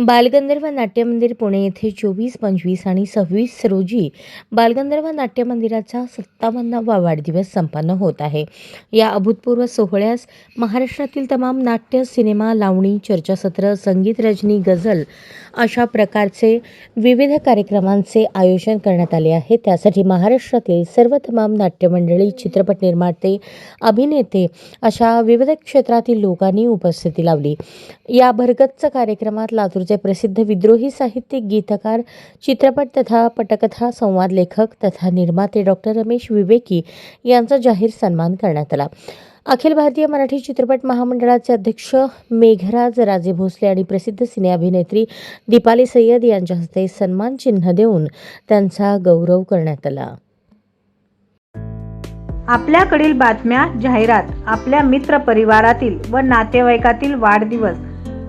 Balgandharva नाट्य मंदिर पुणे येथे चोवीस पंचवीस आणि सव्वीस रोजी बालगंधर्व नाट्य मंदिराचा सत्तावन्नावा वाढदिवस संपन्न होत आहे. या अभूतपूर्व सोहळ्यास महाराष्ट्रातील तमाम नाट्य सिनेमा लावणी चर्चासत्र संगीत रजनी गझल अशा प्रकारचे विविध कार्यक्रमांचे आयोजन करण्यात आले आहे. त्यासाठी महाराष्ट्रातील सर्व तमाम नाट्यमंडळी चित्रपट निर्माते अभिनेते अशा विविध क्षेत्रातील लोकांनी उपस्थिती लावली. या भरगच्च कार्यक्रमात लातूरचे प्रसिद्ध विद्रोही साहित्यिक गीतकार चित्रपट तथा पटकथा संवाद लेखक तथा निर्माते डॉक्टर रमेश विवेकी यांचा जाहीर सन्मान करण्यात आला. अखिल भारतीय मराठी चित्रपट महामंडळाचे अध्यक्ष मेघराज राजे भोसले आणि प्रसिद्ध सिने अभिनेत्री दीपाली सय्यद यांच्या हस्ते सन्मान चिन्ह देऊन त्यांचा गौरव करण्यात आला. आपल्याकडील बातम्या जाहिरात आपल्या मित्र परिवारातील व नातेवाईकातील वाढदिवस